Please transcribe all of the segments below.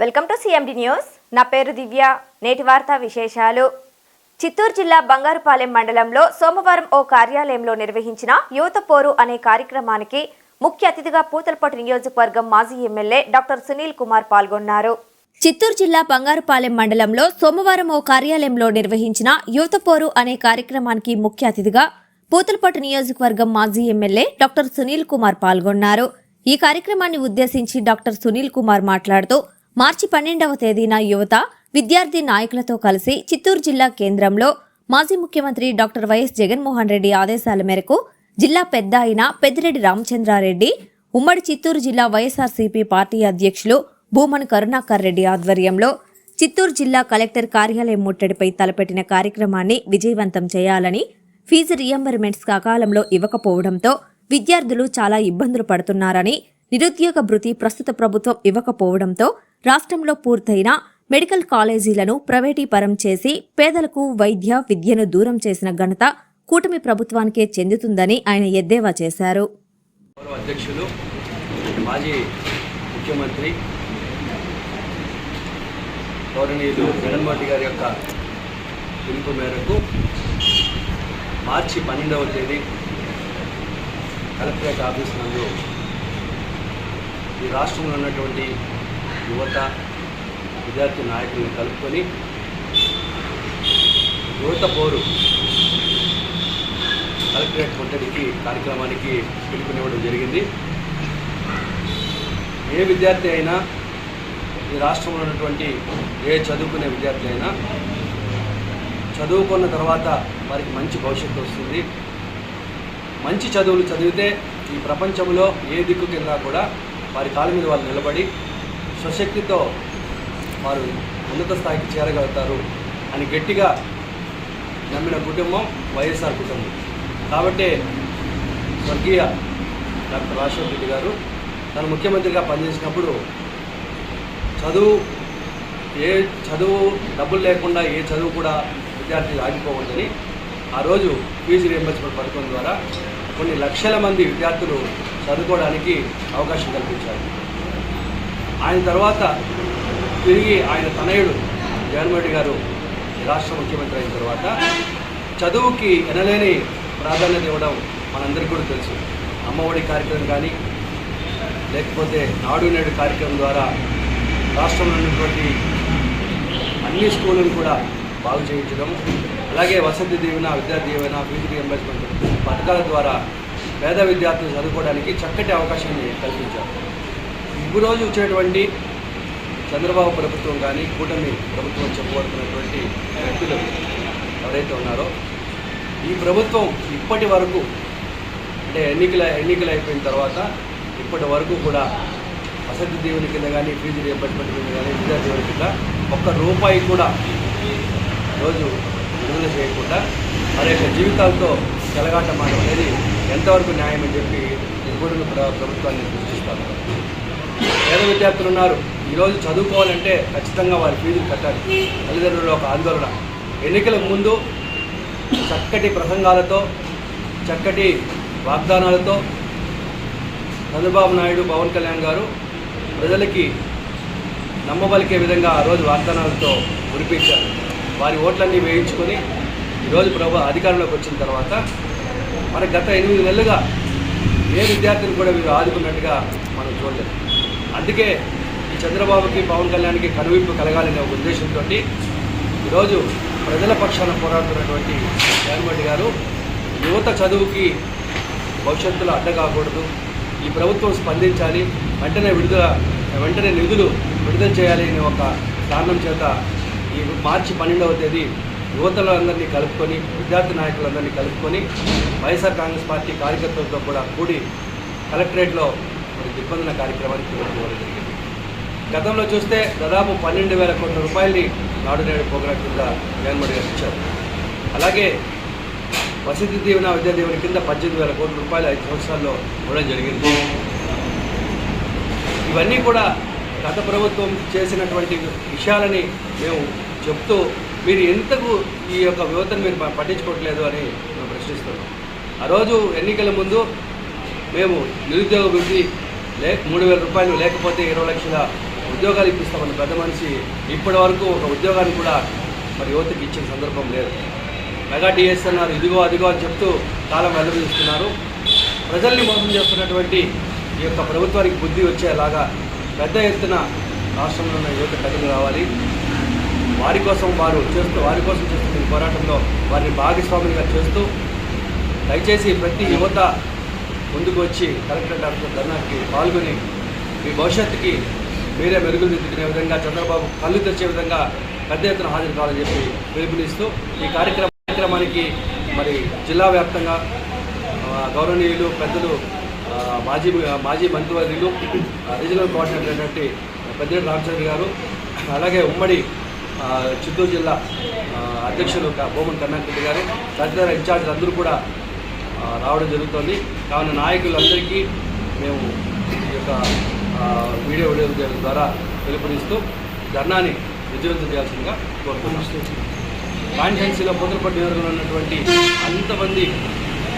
Welcome to CMD news నా పేరు దివ్య. నేటి వార్తా విశేషాలు. చిత్తూరు జిల్లా బంగారుపాలెం మండలంలో సోమవారం ఓ కార్యాలయంలో నిర్వహించిన యువత పోరు అనే కార్యక్రమానికి ముఖ్య అతిథిగా పూతలపట్టు నియోజకవర్గం మాజీ ఎమ్మెల్యే డాక్టర్ సునీల్ కుమార్ పాల్గొన్నారు. చిత్తూరు జిల్లా బంగారుపాలెం మండలంలో సోమవారం ఓ కార్యాలయంలో నిర్వహించిన యువత పోరు అనే కార్యక్రమానికి ముఖ్య అతిథిగా పూతలపట్టు నియోజకవర్గం మాజీ ఎమ్మెల్యే డాక్టర్ సునీల్ కుమార్ పాల్గొన్నారు. ఈ కార్యక్రమాన్ని ఉద్దేశించి డాక్టర్ సునీల్ కుమార్ మాట్లాడుతూ మార్చి పన్నెండవ తేదీన యువత విద్యార్థి నాయకులతో కలిసి చిత్తూరు జిల్లా కేంద్రంలో మాజీ ముఖ్యమంత్రి డాక్టర్ వైఎస్ జగన్మోహన్ రెడ్డి ఆదేశాల మేరకు జిల్లా పెద్ద అయిన పెద్దిరెడ్డి రామచంద్రారెడ్డి ఉమ్మడి చిత్తూరు జిల్లా వైఎస్ఆర్సీపీ పార్టీ అధ్యక్షులు భూమన్ కరుణాకర్ రెడ్డి ఆధ్వర్యంలో చిత్తూరు జిల్లా కలెక్టర్ కార్యాలయం ముట్టడిపై తలపెట్టిన కార్యక్రమాన్ని విజయవంతం చేయాలని ఫీజు రియంబర్మెంట్స్ సకాలంలో ఇవ్వకపోవడంతో విద్యార్థులు చాలా ఇబ్బందులు పడుతున్నారని నిరుద్యోగ భృతి ప్రస్తుత ప్రభుత్వం ఇవ్వకపోవడంతో రాష్ట్రంలో పూర్తయిన మెడికల్ కాలేజీలను ప్రైవేటీపరం చేసి పేదలకు వైద్య విద్యను దూరం చేసిన ఘనత కూటమి ప్రభుత్వానికే చెందుతుందని ఆయన ఎద్దేవా చేశారు. అధ్యక్షులు మాజీ ముఖ్యమంత్రి గౌరవనీయులు జగన్మోహన్ రెడ్డి గారి యొక్క పిలుపు మేరకు మార్చి పన్నెండవ తేదీ కలెక్టరేట్ ఆఫీస్ నందు ఈ రాష్ట్రంలో ఉన్నటువంటి యువత విద్యార్థి నాయకులను కలుపుకొని యువత పోరు కలెక్టరేట్ ముట్టడికి కార్యక్రమానికి పిలుపునివ్వడం జరిగింది. ఏ విద్యార్థి అయినా ఈ రాష్ట్రంలో ఉన్నటువంటి ఏ చదువుకునే విద్యార్థి అయినా చదువుకున్న తర్వాత వారికి మంచి భవిష్యత్తు వస్తుంది. మంచి చదువులు చదివితే ఈ ప్రపంచంలో ఏ దిక్కు కింద కూడా వారి కాళ్ళ మీద వాళ్ళు నిలబడి స్వశక్తితో వారు ఉన్నత స్థాయికి చేరగలుగుతారు అని గట్టిగా నమ్మిన కుటుంబం వైఎస్ఆర్ కుటుంబం. కాబట్టి స్వర్గీయ డాక్టర్ రాజశేఖర రెడ్డి గారు తను ముఖ్యమంత్రిగా పనిచేసినప్పుడు చదువు ఏ చదువు డబ్బులు లేకుండా ఏ చదువు కూడా విద్యార్థి ఆగిపోవద్దని ఆ రోజు ఫీజు రియంబర్స్మెంట్ పథకం ద్వారా కొన్ని లక్షల మంది విద్యార్థులు చదువుకోవడానికి అవకాశం కల్పించారు. ఆయన తర్వాత తిరిగి ఆయన తనయుడు జగన్మోహన్ రెడ్డి గారు ఈ రాష్ట్ర ముఖ్యమంత్రి అయిన తర్వాత చదువుకి ఎనలేని ప్రాధాన్యత ఇవ్వడం మనందరికీ కూడా తెలుసు. అమ్మఒడి కార్యక్రమం కానీ లేకపోతే నాడు నేడు కార్యక్రమం ద్వారా రాష్ట్రంలో ఉన్నటువంటి అన్ని స్కూళ్ళను కూడా బాగు చేయించడం అలాగే వసతి దీవెన విద్యా దీవెన ఫీజు రియంబర్స్మెంట్ పథకాల ద్వారా పేద విద్యార్థులు చదువుకోవడానికి చక్కటి అవకాశాన్ని కల్పించారు. రోజు వచ్చేటువంటి చంద్రబాబు ప్రభుత్వం కానీ కూటమి ప్రభుత్వం చెప్పబడుతున్నటువంటి వ్యక్తులు ఎవరైతే ఉన్నారో ఈ ప్రభుత్వం ఇప్పటి వరకు అంటే ఎన్నికల ఎన్నికలు అయిపోయిన తర్వాత ఇప్పటి వరకు కూడా వసతి దీవుని కింద కానీ ఫీజు రియంబర్స్మెంట్ కింద కానీ విద్యా దీవెన కింద ఒక్క రూపాయి కూడా రోజు విడుదల చేయకుండా వారి యొక్క జీవితాలతో చెలగాటమాడం అనేది ఎంతవరకు న్యాయం అని చెప్పి నేను కూడా ప్రభుత్వాన్ని దృష్టిస్తాను పేద విద్యార్థులు ఉన్నారు. ఈరోజు చదువుకోవాలంటే ఖచ్చితంగా వారి ఫీజులు కట్టాలి. తల్లిదండ్రుల ఒక ఆందోళన. ఎన్నికల ముందు చక్కటి ప్రసంగాలతో చక్కటి వాగ్దానాలతో చంద్రబాబు నాయుడు పవన్ కళ్యాణ్ గారు ప్రజలకి నమ్మబలికే విధంగా ఆ రోజు వాగ్దానాలతో కురిపించారు వారి ఓట్లన్నీ వేయించుకొని ఈరోజు ప్రభు అధికారంలోకి వచ్చిన తర్వాత మరి గత ఎనిమిది నెలలుగా ఏ విద్యార్థిని కూడా వీరు ఆదుకున్నట్టుగా మనం చూడలేదు. అందుకే ఈ చంద్రబాబుకి పవన్ కళ్యాణ్కి కనువింపు కలగాలనే ఒక ఉద్దేశంతో ఈరోజు ప్రజల పక్షాన పోరాడుతున్నటువంటి జగన్మోహన్ రెడ్డి గారు యువత చదువుకి భవిష్యత్తులో అడ్డ కాకూడదు. ఈ ప్రభుత్వం స్పందించాలి. వెంటనే విడుదల వెంటనే నిధులు విడుదల చేయాలి అనే ఒక కారణం చేత ఈ మార్చి పన్నెండవ తేదీ యువతలందరినీ కలుపుకొని విద్యార్థి నాయకులందరినీ కలుపుకొని వైఎస్ఆర్ కాంగ్రెస్ పార్టీ కార్యకర్తలతో కూడా కూడి కలెక్టరేట్లో మరి దిగ్బంధన కార్యక్రమానికి జరిగింది. గతంలో చూస్తే దాదాపు పన్నెండు వేల కోట్ల రూపాయలని నాడు నేడు ప్రోగ్రాం కింద జగన్మోహన్ గారు ఇచ్చారు. అలాగే వసతి దీవెన విద్యా దీవెన కింద పద్దెనిమిది వేల కోట్ల రూపాయలు ఐదు సంవత్సరాల్లో ఇవ్వడం జరిగింది. ఇవన్నీ కూడా గత ప్రభుత్వం చేసినటువంటి విషయాలని మేము చెప్తూ మీరు ఎంతకు ఈ యొక్క యువతను మీరు పట్టించుకోవట్లేదు అని మేము ప్రశ్నిస్తున్నాం. ఆ రోజు ఎన్నికల ముందు మేము నిరుద్యోగ వృద్ధి లే మూడు వేల రూపాయలు లేకపోతే ఇరవై లక్షల ఉద్యోగాలు ఇప్పిస్తామన్న పెద్ద మనిషి ఇప్పటి వరకు ఒక ఉద్యోగాన్ని కూడా మరి యువతకి ఇచ్చిన సందర్భం లేదు. మెగా డిఎస్ అన్నారు ఇదిగో అదిగో అని చెప్తూ కాలం వెల్లడిస్తున్నారు. ప్రజల్ని మోసం చేస్తున్నటువంటి ఈ యొక్క ప్రభుత్వానికి బుద్ధి వచ్చేలాగా పెద్ద ఎత్తున రాష్ట్రంలో ఉన్న యువత కథలు రావాలి. వారి కోసం వారు చేస్తూ వారి కోసం చేస్తున్న ఈ పోరాటంలో వారిని భాగస్వాములుగా చేస్తూ దయచేసి ప్రతి యువత ముందుకు వచ్చి కలెక్టరేట్ ఆఫీసులో ధర్నాకి పాల్గొని మీ భవిష్యత్తుకి మీరే మెరుగులు దిద్దుకునే విధంగా చంద్రబాబు కళ్ళు తెచ్చే విధంగా పెద్ద ఎత్తున హాజరు కావాలని చెప్పి పిలుపునిస్తూ ఈ కార్యక్రమ కార్యక్రమానికి మరి జిల్లా వ్యాప్తంగా గౌరవనీయులు పెద్దలు మాజీ మాజీ మంత్రివర్యులు ఆ, రీజనల్ కోఆర్డినేటర్ అయినటువంటి పెద్దిరెడ్డి రామచంద్ర గారు అలాగే ఉమ్మడి చిత్తూరు జిల్లా అధ్యక్షులు క- బొమ్మన్ గారు తదితర ఇన్ఛార్జీలు అందరూ కూడా రావడం జరుగుతుంది. కావున నాయకులందరికీ మేము ఈ యొక్క వీడియో వీడియో ద్వారా పిలుపునిస్తూ ధర్నాని విజయవంతం చేయాల్సిందిగా కోరుతున్నాం. కాన్స్టిట్యున్సీలో పొందలపట్టు నియోజకవర్గంలో ఉన్నటువంటి అంతమంది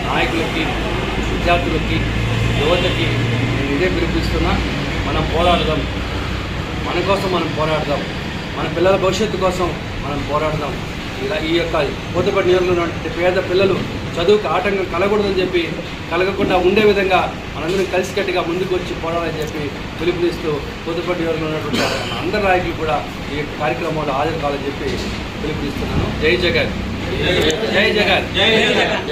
నాయకులకి విద్యార్థులకి యువతకి నేను ఇదే పిలిపిస్తున్నా మనం పోరాడదాం. మన కోసం మనం పోరాడదాం. మన పిల్లల భవిష్యత్తు కోసం మనం పోరాడదాం. ఇలా ఈ యొక్క పొద్దుపట్టి నియోజకవర్గంలో ఉన్నటువంటి పేద పిల్లలు చదువుకు ఆటంకం కలగకూడదని చెప్పి కలగకుండా ఉండే విధంగా మనందరం కలిసికట్టుగా ముందుకు వచ్చి పోరాడాలని చెప్పి పిలుపునిస్తూ పొద్దుపట్టి నియోజకవర్గంలో ఉన్నటువంటి అందరి నాయకులు కూడా ఈ కార్యక్రమంలో హాజరు కావాలని చెప్పి పిలుపునిస్తున్నాను. జై జగన్. జై జగన్. జై జగన్.